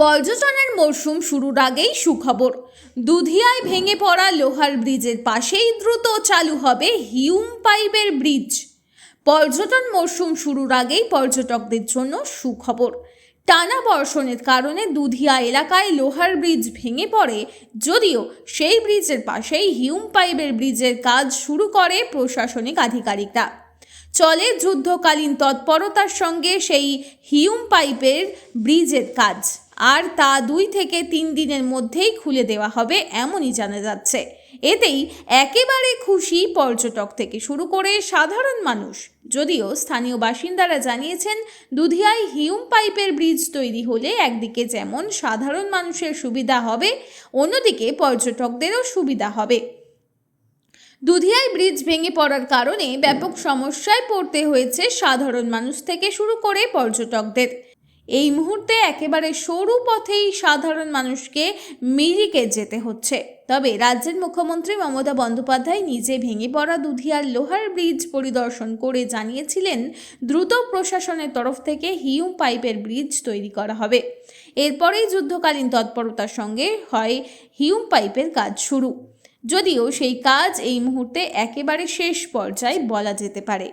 পর্যটনের মরশুম শুরুর আগেই সুখবর। দুধিয়ায় ভেঙে পড়া লোহার ব্রিজের পাশেই দ্রুত চালু হবে হিউম পাইপের ব্রিজ। পর্যটন মরশুম শুরুর আগেই পর্যটকদের জন্য সুখবর। টানা বর্ষণের কারণে দুধিয়া এলাকায় লোহার ব্রিজ ভেঙে পড়ে, যদিও সেই ব্রিজের পাশেই হিউম পাইপের ব্রিজের কাজ শুরু করে প্রশাসনিক আধিকারিকরা। চলে যুদ্ধকালীন তৎপরতার সঙ্গে সেই হিউম পাইপের ব্রিজের কাজ। আর তা দুই থেকে তিন দিনের মধ্যেই খুলে দেওয়া হবে এমনই জানা যাচ্ছে। এতেই একেবারে খুশি পর্যটক থেকে শুরু করে সাধারণ মানুষ। যদিও স্থানীয় বাসিন্দারা জানিয়েছেন, দুধিয়ায় হিউম পাইপের ব্রিজ তৈরি হলে একদিকে যেমন সাধারণ মানুষের সুবিধা হবে, অন্যদিকে পর্যটকদেরও সুবিধা হবে। দুধিয়ায় ব্রিজ ভেঙে পড়ার কারণে ব্যাপক সমস্যায় পড়তে হয়েছে সাধারণ মানুষ থেকে শুরু করে পর্যটকদের। এই মুহূর্তে একেবারে সরু পথেই সাধারণ মানুষকে মিরিকে যেতে হচ্ছে। তবে রাজ্যের মুখ্যমন্ত্রী মমতা বন্দ্যোপাধ্যায় নিজে ভেঙে পড়া দুধিয়ার লোহার ব্রিজ পরিদর্শন করে জানিয়েছিলেন, দ্রুত প্রশাসনের তরফ থেকে হিউম পাইপের ব্রিজ তৈরি করা হবে। এরপরেই যুদ্ধকালীন তৎপরতার সঙ্গে হয় হিউম পাইপের কাজ শুরু। যদিও সেই কাজ এই মুহূর্তে একেবারে শেষ পর্যায়ে বলা যেতে পারে।